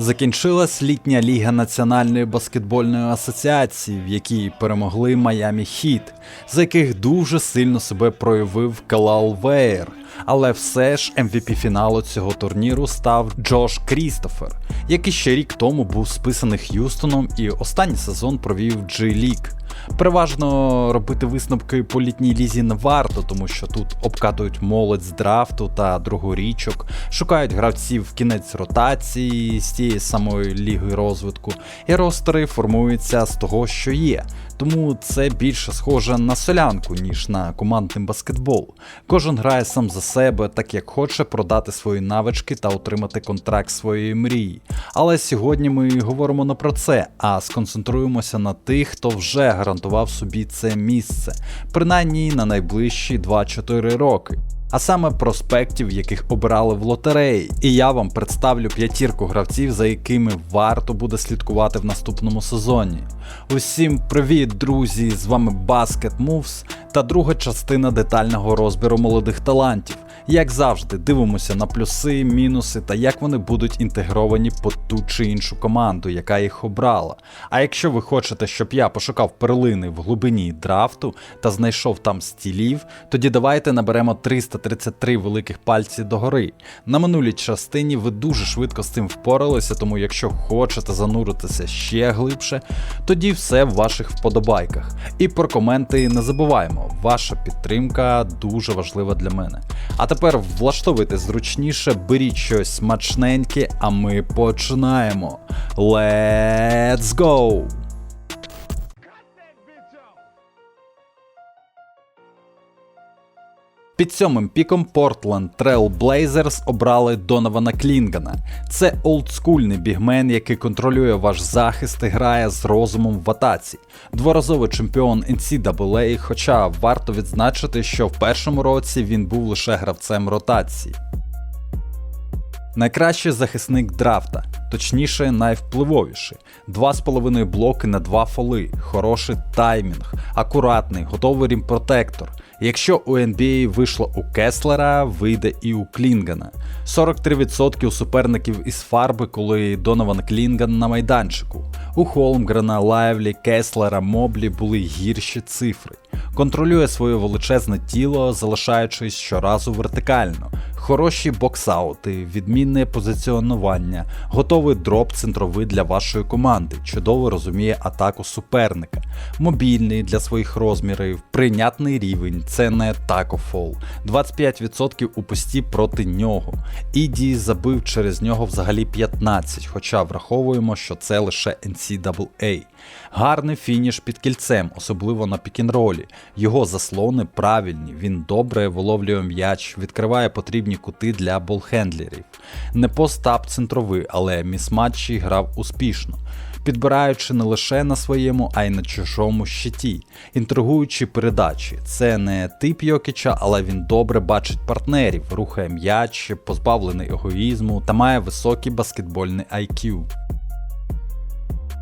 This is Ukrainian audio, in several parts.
Закінчилась літня ліга Національної баскетбольної асоціації, в якій перемогли Майами Хіт, за яких дуже сильно себе проявив Калал Вейер. Але все ж MVP фіналу цього турніру став Джош Крістофер, який ще рік тому був списаний Х'юстоном і останній сезон провів G-League. Переважно робити висновки по літній лізі не варто, тому що тут обкатують молодь з драфту та другорічок, шукають гравців в кінець ротації з тієї самої ліги розвитку, і ростери формуються з того, що є. Тому це більше схоже на солянку, ніж на командний баскетбол. Кожен грає сам за себе, так як хоче продати свої навички та отримати контракт своєї мрії. Але сьогодні ми говоримо не про це, а сконцентруємося на тих, хто вже гарантував собі це місце, принаймні на найближчі 2-4 роки. А саме проспектів, яких обирали в лотереї. І я вам представлю п'ятірку гравців, за якими варто буде слідкувати в наступному сезоні. Усім привіт, друзі! З вами Basket Moves та друга частина детального розбіру молодих талантів. Як завжди, дивимося на плюси, мінуси та як вони будуть інтегровані по ту чи іншу команду, яка їх обрала. А якщо ви хочете, щоб я пошукав перлини в глибині драфту та знайшов там стілів, тоді давайте наберемо 333 великих пальці догори. На минулій частині ви дуже швидко з цим впоралися, тому якщо хочете зануритися ще глибше, тоді все в ваших вподобайках. І про коменти не забуваємо, ваша підтримка дуже важлива для мене. А тепер влаштовуйте зручніше, беріть щось смачненьке, а ми починаємо. Let's go! Під сьомим піком Portland Trail Blazers обрали Донована Клінгана. Це олдскульний бігмен, який контролює ваш захист і грає з розумом в атаці. Дворазовий чемпіон NCAA, хоча варто відзначити, що в першому році він був лише гравцем ротації. Найкращий захисник драфта, точніше, найвпливовіший. Два з половиною блоки на два фоли, хороший таймінг, акуратний, готовий рімпротектор. Якщо у NBA вийшло у Кеслера, вийде і у Клінгана. 43% у суперників із фарби, коли Донован Клінган на майданчику. У Холмгрена, Лайвлі, Кеслера, Моблі були гірші цифри. Контролює своє величезне тіло, залишаючись щоразу вертикально. Хороші боксаути, відмінне позиціонування, готовий дроп центровий для вашої команди, чудово розуміє атаку суперника, мобільний для своїх розмірів, прийнятний рівень, це не такофол, 25% у пості проти нього. Іді забив через нього взагалі 15, хоча враховуємо, що це лише NCAA. Гарний фініш під кільцем, особливо на пікінролі. Його заслони правильні, він добре виловлює м'яч, відкриває потрібні кути для болхендлерів. Не постап центровий, але місматчі грав успішно. Підбираючи не лише на своєму, а й на чужому щиті, інтригуючі передачі. Це не тип Йокіча, але він добре бачить партнерів, рухає м'яч, позбавлений егоїзму та має високий баскетбольний IQ.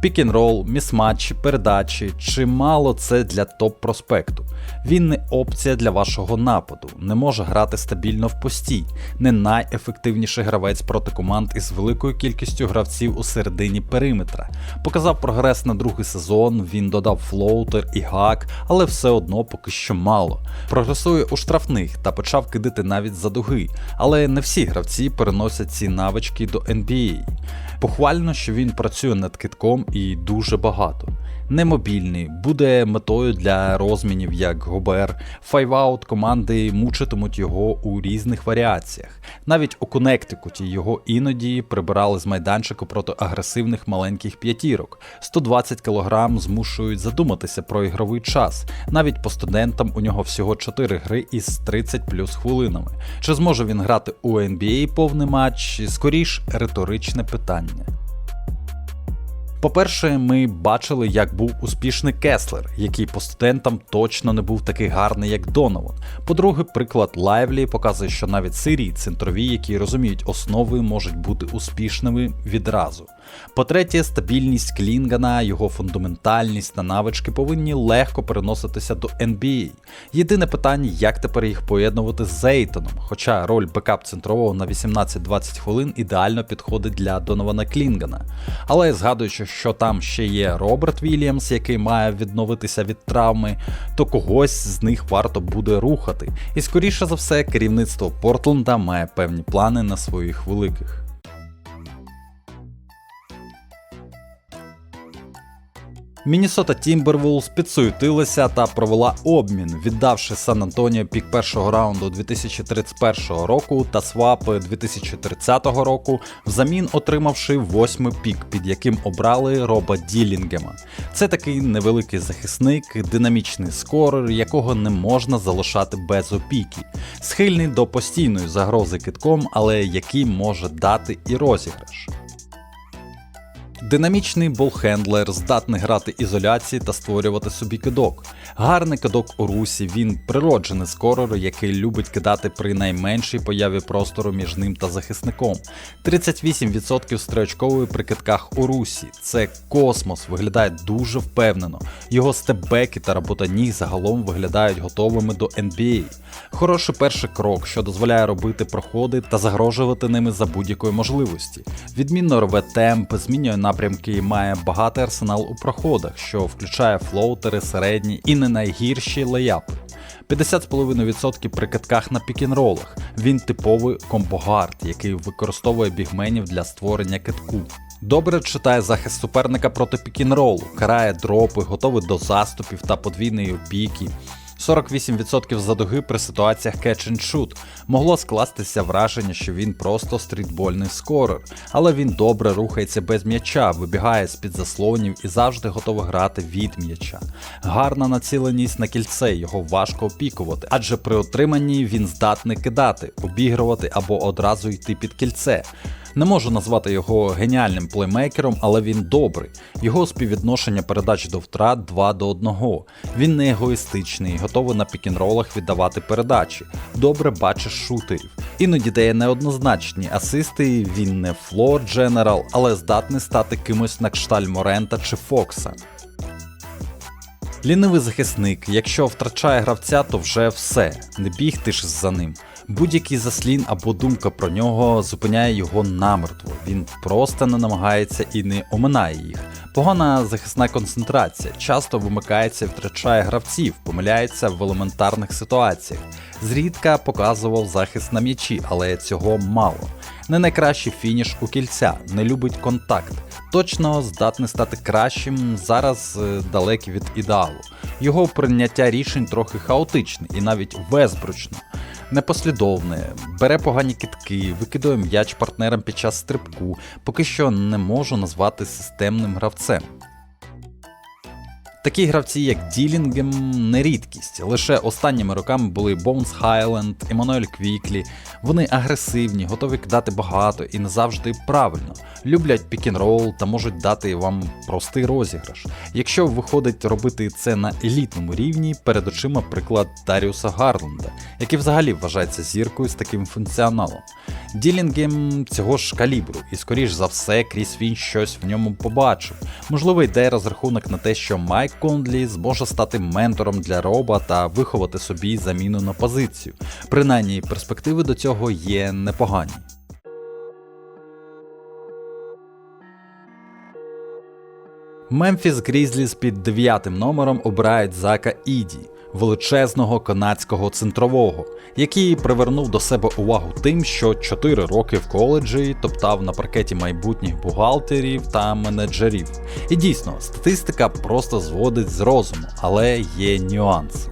Пікінрол, місматчі, передачі, чимало це для топ-проспекту. Він не опція для вашого нападу, не може грати стабільно в пості, не найефективніший гравець проти команд із великою кількістю гравців у середині периметра. Показав прогрес на другий сезон, він додав флоутер і гак, але все одно поки що мало. Прогресує у штрафних та почав кидати навіть за дуги, але не всі гравці переносять ці навички до NBA. Похвально, що він працює над китком і дуже багато. Немобільний, буде метою для розмінів як Гобер. Файваут команди мучитимуть його у різних варіаціях. Навіть у Коннектикуті його іноді прибирали з майданчику проти агресивних маленьких п'ятірок. 120 кг змушують задуматися про ігровий час. Навіть по студентам у нього всього 4 гри із 30 плюс хвилинами. Чи зможе він грати у NBA повний матч? Скоріш риторичне питання. По-перше, ми бачили, як був успішний Кеслер, який по студентам точно не був такий гарний, як Донован. По-друге, приклад Лайвлі показує, що навіть сирії центрові, які розуміють основи, можуть бути успішними відразу. По-третє, стабільність Клінгана, його фундаментальність та навички повинні легко переноситися до NBA. Єдине питання, як тепер їх поєднувати з Зейтоном, хоча роль бекап центрового на 18-20 хвилин ідеально підходить для Донована Клінгана. Але згадуючи, що там ще є Роберт Вільямс, який має відновитися від травми, то когось з них варто буде рухати. І скоріше за все, керівництво Портленда має певні плани на своїх великих. Міннесота Тімбервулс підсуетилася та провела обмін, віддавши Сан Антоніо пік першого раунду 2031 року та свапи 2030 року, взамін отримавши восьмий пік, під яким обрали Роба Ділінгема. Це такий невеликий захисник, динамічний скорер, якого не можна залишати без опіки, схильний до постійної загрози китком, але який може дати і розіграш. Динамічний болхендлер здатний грати ізоляції та створювати собі кидок. Гарний кидок у русі, він природжений скорер, який любить кидати при найменшій появі простору між ним та захисником. 38% строчкової при китках у русі. Це космос, виглядає дуже впевнено. Його степбеки та робота ніг загалом виглядають готовими до NBA. Хороший перший крок, що дозволяє робити проходи та загрожувати ними за будь-якої можливості. Відмінно рве темп, змінює напрямки має багатий арсенал у проходах, що включає флоутери, середні і не найгірші леяпи. 50,5% при катках на пікінролах. Він типовий комбогард, який використовує бігменів для створення китку. Добре читає захист суперника проти пікінролу, карає дропи, готовий до заступів та подвійної опіки. 48% задуги при ситуаціях catch and shoot. Могло скластися враження, що він просто стрітбольний скорер, але він добре рухається без м'яча, вибігає з-під заслонів і завжди готовий грати від м'яча. Гарна націленість на кільце, його важко опікувати, адже при отриманні він здатний кидати, обігрувати або одразу йти під кільце. Не можу назвати його геніальним плеймейкером, але він добрий. Його співвідношення передач до втрат 2 до 1. Він не егоїстичний, готовий на пікінролах віддавати передачі. Добре бачить шутерів. Іноді дає неоднозначні асисти, він не флор дженерал, але здатний стати кимось на кшталь Морента чи Фокса. Лінивий захисник, якщо втрачає гравця, то вже все, не бігти ж за ним. Будь-який заслін або думка про нього зупиняє його намертво. Він просто не намагається і не оминає їх. Погана захисна концентрація, часто вимикається і втрачає гравців, помиляється в елементарних ситуаціях. Зрідка показував захист на м'ячі, але цього мало. Не найкращий фініш у кільця, не любить контакт. Точно здатний стати кращим, зараз е, далекий від ідеалу. Його прийняття рішень трохи хаотичне і навіть безбручне. Непослідовне, бере погані китки, викидує м'яч партнерам під час стрибку, поки що не можу назвати системним гравцем. Такі гравці, як Ділінгем, не рідкість. Лише останніми роками були Боунс Хайленд, Еммануель Квіклі. Вони агресивні, готові кидати багато і не завжди правильно. Люблять пікінрол та можуть дати вам простий розіграш. Якщо виходить робити це на елітному рівні, перед очима приклад Даріуса Гарленда, який взагалі вважається зіркою з таким функціоналом. Ділінгем цього ж калібру, і скоріш за все, Кріс він щось в ньому побачив. Можливо, йде розрахунок на те, що Майк Кондлі зможе стати ментором для Роба та виховати собі заміну на позицію. Принаймні, перспективи до цього є непогані. Мемфіс Грізліс під дев'ятим номером обирають Зака Іді, величезного канадського центрового, який привернув до себе увагу тим, що 4 роки в коледжі топтав на паркеті майбутніх бухгалтерів та менеджерів. І дійсно, статистика просто зводить з розуму, але є нюанси.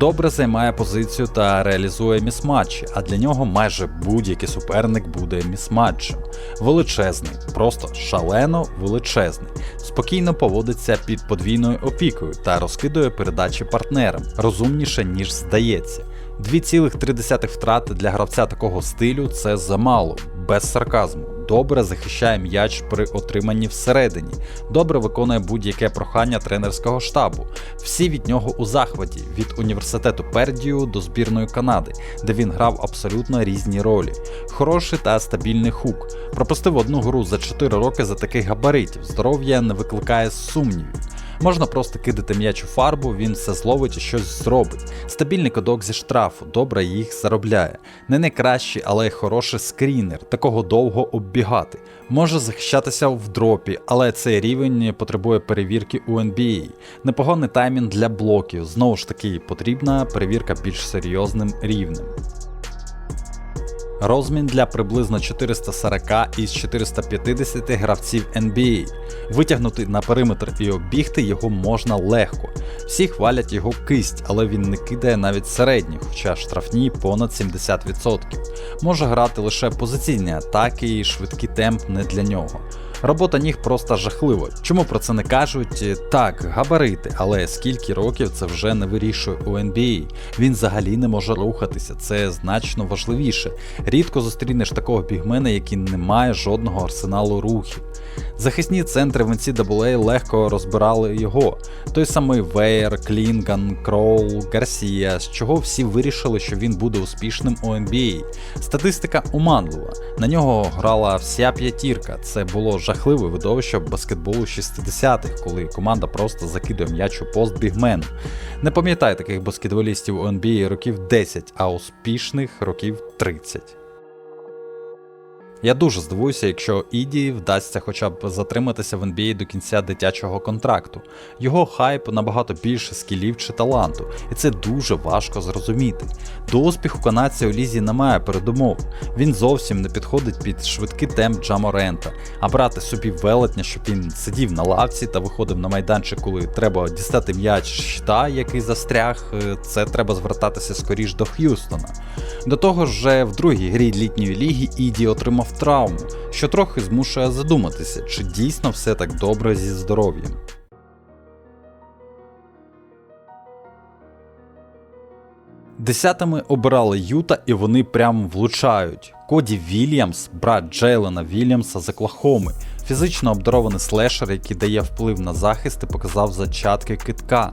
Добре займає позицію та реалізує місматчі, а для нього майже будь-який суперник буде місматчем. Величезний, просто шалено величезний. Спокійно поводиться під подвійною опікою та розкидує передачі партнерам, розумніше, ніж здається. 2,3 втрати для гравця такого стилю це замало, без сарказму. Добре захищає м'яч при отриманні всередині, добре виконує будь-яке прохання тренерського штабу. Всі від нього у захваті від університету Пердію до збірної Канади, де він грав абсолютно різні ролі. Хороший та стабільний хук. Пропустив одну гру за 4 роки за таких габаритів. Здоров'я не викликає сумнівів. Можна просто кидати м'яч у фарбу, він все зловить і щось зробить. Стабільний кодок зі штрафу, добре їх заробляє. Не найкращий, але й хороший скрінер, такого довго оббігати. Може захищатися в дропі, але цей рівень потребує перевірки у NBA. Непоганий таймінг для блоків. Знову ж таки, потрібна перевірка більш серйозним рівнем. Розмін для приблизно 440 із 450 гравців NBA. Витягнути на периметр і обігти його можна легко. Всі хвалять його кисть, але він не кидає навіть середні, хоча штрафні понад 70%. Може грати лише позиційні атаки і швидкий темп не для нього. Робота ніг просто жахлива. Чому про це не кажуть? Так, габарити, але скільки років це вже не вирішує у NBA. Він взагалі не може рухатися, це значно важливіше. Рідко зустрінеш такого бігмена, який не має жодного арсеналу рухів. Захисні центри в NCAA легко розбирали його. Той самий Вейер, Клінган, Кроул, Гарсія, з чого всі вирішили, що він буде успішним у NBA. Статистика оманлива. На нього грала вся п'ятірка. Це було жахливе видовище баскетболу 60-х, коли команда просто закидує м'яч у пост бігмену. Не пам'ятаю таких баскетболістів у NBA років 10, а успішних років 30. Я дуже здивуюся, якщо Іді вдасться хоча б затриматися в NBA до кінця дитячого контракту. Його хайп набагато більше скілів чи таланту, і це дуже важко зрозуміти. До успіху канадця у лізі немає передумов. Він зовсім не підходить під швидкий темп Джаморента, а брати собі велетня, щоб він сидів на лавці та виходив на майданчик, коли треба дістати м'яч щита, який застряг, е, це треба звертатися скоріш до Х'юстона. До того ж, в другій грі літньої ліги Іді отримав травму, що трохи змушує задуматися, чи дійсно все так добре зі здоров'ям. Десятими обирали Юта і вони прям влучають. Коді Вільямс, брат Джейлена Вільямса з Оклахоми, фізично обдарований слешер, який дає вплив на захист і показав зачатки китка.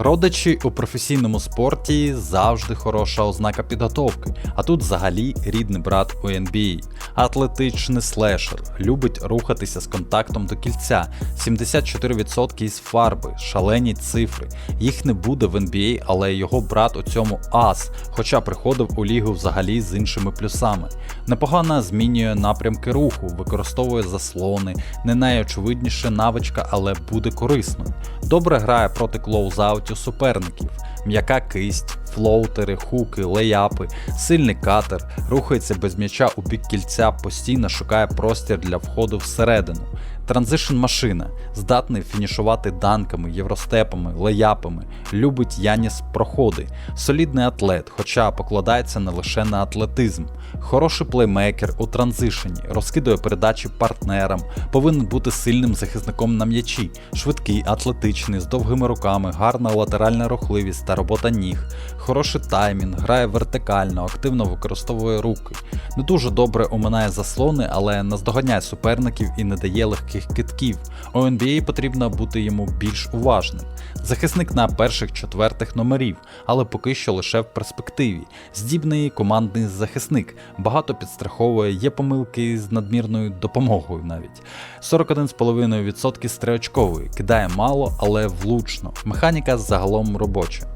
Родичі у професійному спорті завжди хороша ознака підготовки, а тут взагалі рідний брат у NBA. Атлетичний слешер, любить рухатися з контактом до кільця, 74% із фарби, шалені цифри. Їх не буде в NBA, але його брат у цьому ас, хоча приходив у лігу взагалі з іншими плюсами. Непогано змінює напрямки руху, використовує заслони, не найочевидніша навичка, але буде корисною. Добре грає проти клоузаутів суперників, м'яка кисть, флоутери, хуки, леяпи, сильний катер, рухається без м'яча у бік кільця, постійно шукає простір для входу всередину. Транзишн машина, здатний фінішувати данками, євростепами, леяпами, любить Яніс проходи, солідний атлет, хоча покладається не лише на атлетизм, хороший плеймейкер у транзишені, розкидує передачі партнерам, повинен бути сильним захисником на м'ячі, швидкий, атлетичний, з довгими руками, гарна латеральна рухливість та робота ніг, хороший таймінг, грає вертикально, активно використовує руки. Не дуже добре оминає заслони, але наздоганяє суперників і не дає легких китків. У NBA потрібно бути йому більш уважним. Захисник на перших четвертих номерів, але поки що лише в перспективі. Здібний командний захисник, багато підстраховує, є помилки з надмірною допомогою навіть. 41,5% з кидає мало, але влучно. Механіка загалом робоча.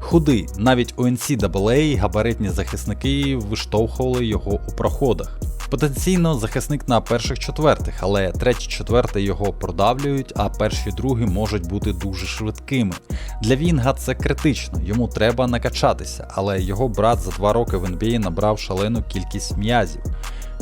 Худий, навіть у NCAA габаритні захисники виштовхували його у проходах. Потенційно захисник на перших четвертих, але третій четвертий його продавлюють, а перші другі можуть бути дуже швидкими. Для Вінга це критично, йому треба накачатися, але його брат за два роки в НБІ набрав шалену кількість м'язів.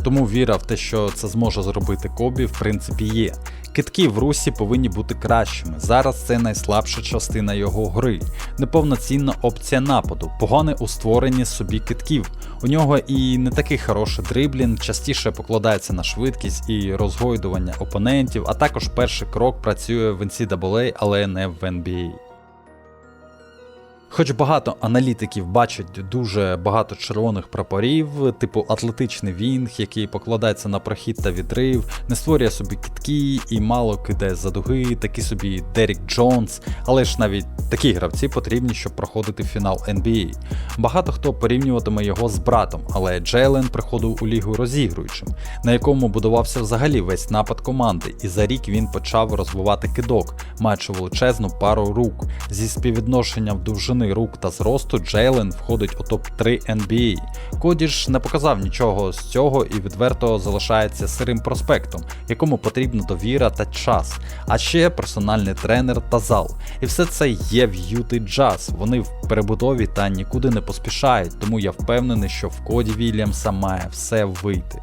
Тому віра в те, що це зможе зробити Кобі, в принципі є. Китки в русі повинні бути кращими. Зараз це найслабша частина його гри. Неповноцінна опція нападу, погане у створенні собі китків. У нього і не такий хороший дриблінг, частіше покладається на швидкість і розгойдування опонентів, а також перший крок працює в NCAA, але не в NBA. Хоч багато аналітиків бачать дуже багато червоних прапорів, типу атлетичний вінг, який покладається на прохід та відрив, не створює собі кітки і мало кидає за дуги, такий собі Дерік Джонс, але ж навіть такі гравці потрібні, щоб проходити фінал NBA. Багато хто порівнюватиме його з братом, але Джейлен приходив у лігу розігруючим, на якому будувався взагалі весь напад команди, і за рік він почав розвивати кидок, маючи величезну пару рук зі співвідношенням довжини рук та зросту Джейлен входить у топ-3 NBA. Коді ж не показав нічого з цього і відверто залишається сирим проспектом, якому потрібна довіра та час, а ще персональний тренер та зал. І все це є в Юти Джаз. Вони в перебудові та нікуди не поспішають, тому я впевнений, що в коді Вільямса має все вийти.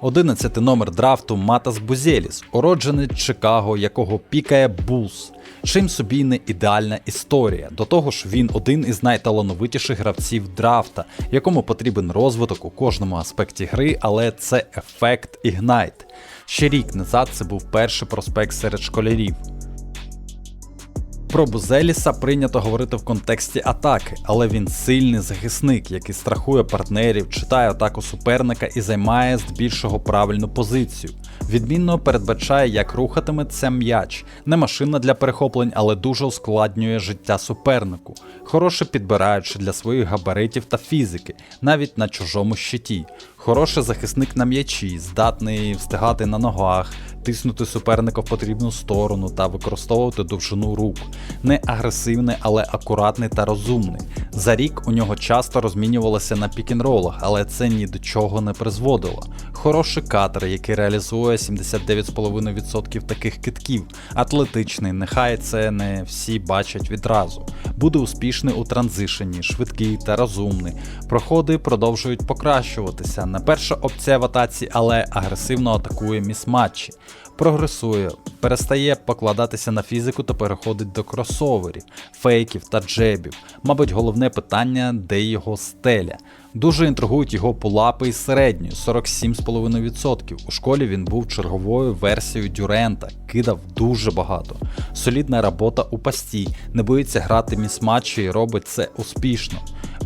Одинадцятий номер драфту Матас Бузеліс, уроджений Чикаго, якого пікає Булс. Чим собі не ідеальна історія. До того ж, він один із найталановитіших гравців драфта, якому потрібен розвиток у кожному аспекті гри, але це ефект Ігнайт. Ще рік назад це був перший проспект серед школярів. Про Бузеліса прийнято говорити в контексті атаки, але він сильний захисник, який страхує партнерів, читає атаку суперника і займає здебільшого правильну позицію. Відмінно передбачає, як рухатиметься м'яч, не машина для перехоплень, але дуже ускладнює життя супернику, хороше підбираючи для своїх габаритів та фізики, навіть на чужому щиті. Хороший захисник на м'ячі, здатний встигати на ногах, тиснути суперника в потрібну сторону та використовувати довжину рук. Не агресивний, але акуратний та розумний. За рік у нього часто розмінювалося на пікінролах, але це ні до чого не призводило. Хороший катер, який реалізує 79,5% таких китків, атлетичний, нехай це не всі бачать відразу. Буде успішний у транзишені, швидкий та розумний. Проходи продовжують покращуватися. Не перша опція в атаці, але агресивно атакує місматчі. Прогресує, перестає покладатися на фізику та переходить до кросоверів, фейків та джебів. Мабуть, головне питання, де його стеля. Дуже інтригують його пулапи із середньою 47,5%. У школі він був черговою версією Дюрента, кидав дуже багато. Солідна робота у пасті, не боїться грати місматчі і робить це успішно.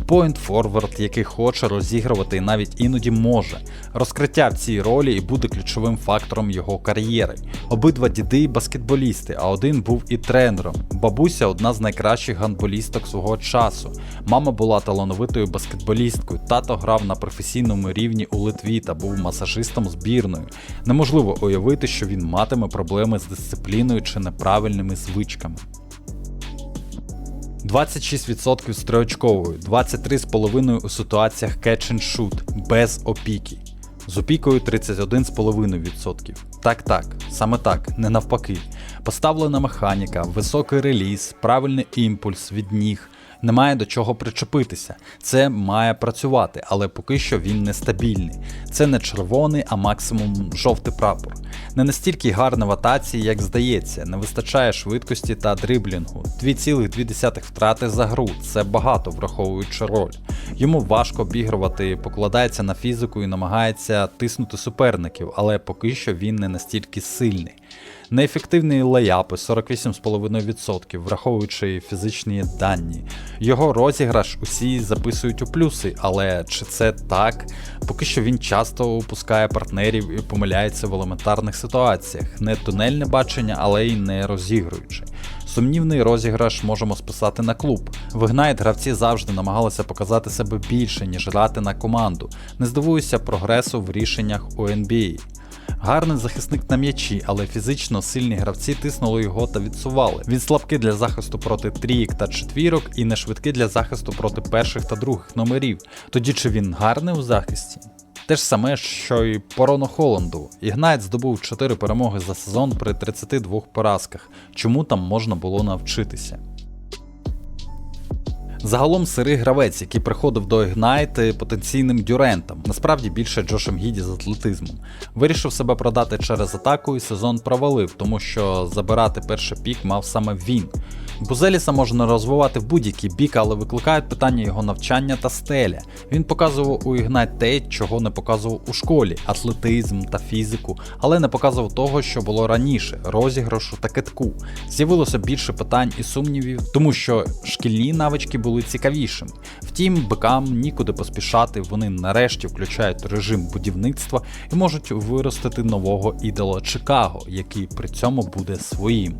Point форвард, який хоче розігрувати і навіть іноді може. Розкриття в цій ролі і буде ключовим фактором його кар'єри. Обидва діди баскетболісти, а один був і тренером. Бабуся одна з найкращих гандболісток свого часу. Мама була талановитою баскетболісткою, тато грав на професійному рівні у Литві та був масажистом збірною. Неможливо уявити, що він матиме проблеми з дисципліною чи неправильними звичками. 26% з триочковою, 23,5% у ситуаціях catch and shoot, без опіки. З опікою 31,5%. Так так, саме так, не навпаки. Поставлена механіка, високий реліз, правильний імпульс від ніг. Немає до чого причепитися. Це має працювати, але поки що він нестабільний. Це не червоний, а максимум жовтий прапор. Не настільки гарна в атаці, як здається, не вистачає швидкості та дриблінгу. 2,2 втрати за гру це багато, враховуючи роль. Йому важко обігрувати, покладається на фізику і намагається тиснути суперників, але поки що він не настільки сильний. Неефективні леяпи 48,5%, враховуючи фізичні дані. Його розіграш усі записують у плюси, але чи це так? Поки що він часто упускає партнерів і помиляється в елементарних ситуаціях. Не тунельне бачення, але й не розігруючи. Сумнівний розіграш можемо списати на клуб. В Ignite гравці завжди намагалися показати себе більше, ніж грати на команду. Не здивуюся прогресу в рішеннях у NBA. Гарний захисник на м'ячі, але фізично сильні гравці тиснули його та відсували. Він слабкий для захисту проти трійок та четвірок і не швидкий для захисту проти перших та других номерів. Тоді чи він гарний у захисті? Те ж саме, що й по Рону Холланду. Ігнайт здобув 4 перемоги за сезон при 32 поразках. Чому там можна було навчитися? Загалом сирий гравець, який приходив до Ignite потенційним дюрентом, насправді більше Джошем Гіді з атлетизмом. Вирішив себе продати через атаку і сезон провалив, тому що забирати перший пік мав саме він. Бузеліса можна розвивати в будь-який бік, але викликають питання його навчання та стеля. Він показував у Ignite те, чого не показував у школі: атлетизм та фізику, але не показував того, що було раніше розіграшу та китку. З'явилося більше питань і сумнівів, тому що шкільні навички були цікавішими. Втім, бикам нікуди поспішати, вони нарешті включають режим будівництва і можуть виростити нового ідола Чикаго, який при цьому буде своїм.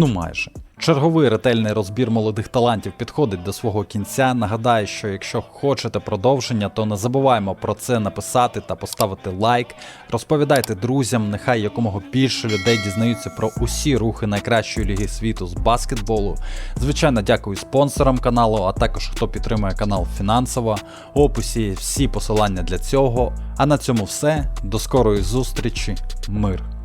Ну майже. Черговий ретельний розбір молодих талантів підходить до свого кінця. Нагадаю, що якщо хочете продовження, то не забуваємо про це написати та поставити лайк. Розповідайте друзям, нехай якомога більше людей дізнаються про усі рухи найкращої ліги світу з баскетболу. Звичайно, дякую спонсорам каналу, а також хто підтримує канал фінансово. У описі всі посилання для цього. А на цьому все. До скорої зустрічі, мир.